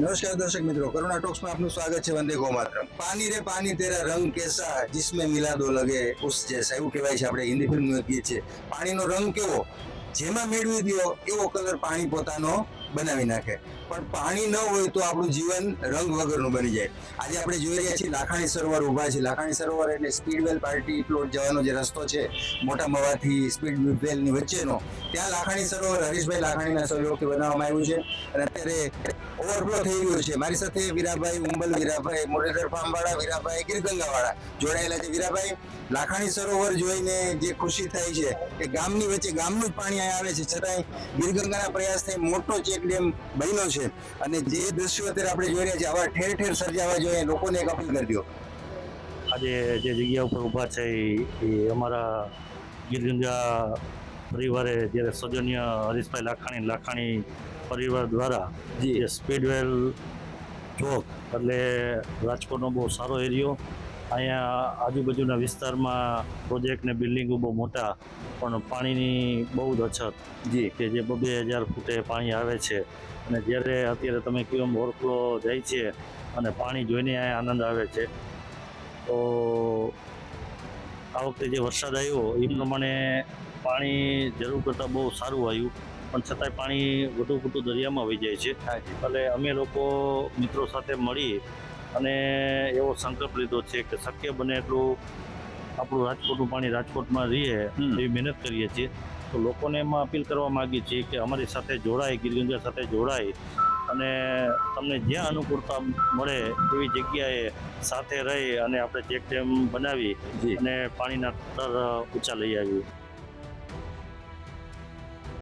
નમસ્કાર દર્શક મિત્રો કરુણા ટોક્સમાં આપનું સ્વાગત છે વંદે ગોમાત્ર પાણી રે પાણી તેરા રંગ કેસા જિસમે મિલાદો લગે ઉસ જૈસા એવું કહેવાય છે આપણે હિન્દી ફિલ્મ કહીએ છીએ પાણીનો રંગ કેવો? જેમાં મેળવી દો એવો કલર પાણી પોતાનો બનાવી નાખે. પણ પાણી ન હોય તો આપણું જીવન રંગ વગરનું બની જાય. આજે આપણે જોઈ રહ્યા છીએ, લાખાણી સરોવર ઊભા છે. લાખાણી સરોવર એટલે સ્પીડવેલ પાર્ટી પ્લોટ જવાનો જે રસ્તો છે, મોટા મવાથી સ્પીડવેલની વચ્ચેનો. ત્યાં લાખાણી સરોવર, હરીશભાઈ લાખાણીના સહયોગથી બનાવવામાં આવ્યું છે અને અત્યારે ઓવરફ્લો થઈ ગયું છે. મારી સાથે વીરાભાઈ ઉંબલ, વીરાભાઈ મોરેટર ફાર્મવાળા વીરાભાઈ ગીરગંગાવાળા જોડાયેલા છે. વીરાભાઈ, લાખાણી સરોવર જોઈને જે ખુશી થાય છે કે ગામની વચ્ચે ગામનું જ પાણી આવે છે. છતાંય ગીરગંગાના પ્રયાસથી મોટો ચેક ડેમ બન્યો છે. અને જે દ્રશ્યો અત્યારે આપણે જોઈ રહ્યા છીએ આવા ઠેર ઠેર સર્જાવા જોઈએ લોકોને એક અપીલ કરી દો આજે જે જગ્યા ઉપર ઊભા છે એ- અમારા ગીરગંગા પરિવારે જ્યારે સૌજન્ય હરીશભાઈ લાખાણી લાખાણી પરિવાર દ્વારા જી. જે સ્પીડવેલ ચોક એટલે રાજકોટનો બહુ સારો એરિયો અહીંયા આજુબાજુના વિસ્તારમાં પ્રોજેક્ટ ને બિલ્ડિંગો બહુ મોટા પણ પાણીની બહુ જ અછત. જી. કે જે બબે હજાર ફૂટે પાણી આવે છે. અને જ્યારે અત્યારે તમે કયો ઓવરફ્લો જાય છે અને પાણી જોઈને અહીંયા આનંદ આવે છે તો આ વખતે જે વરસાદ આવ્યો એ પ્રમાણે પાણી જરૂર કરતાં બહુ સારું આવ્યું. પણ છતાંય પાણી વધુ પૂરતું દરિયામાં વહી જાય છે. એટલે અમે લોકો મિત્રો સાથે મળી અને એવો સંકલ્પ લીધો છે કે શક્ય બને એટલું આપણું રાજકોટનું પાણી રાજકોટમાં રહીએ એવી મહેનત કરીએ છીએ. તો લોકોને એમાં અપીલ કરવા માંગીએ છીએ કે અમારી સાથે જોડાય ગીરગંગા સાથે જોડાય અને તમને જ્યાં અનુકૂળતા મળે એવી જગ્યાએ સાથે રહી અને આપણે ચેક ડેમ બનાવી અને પાણીના સ્તર ઊંચા લઈ આવી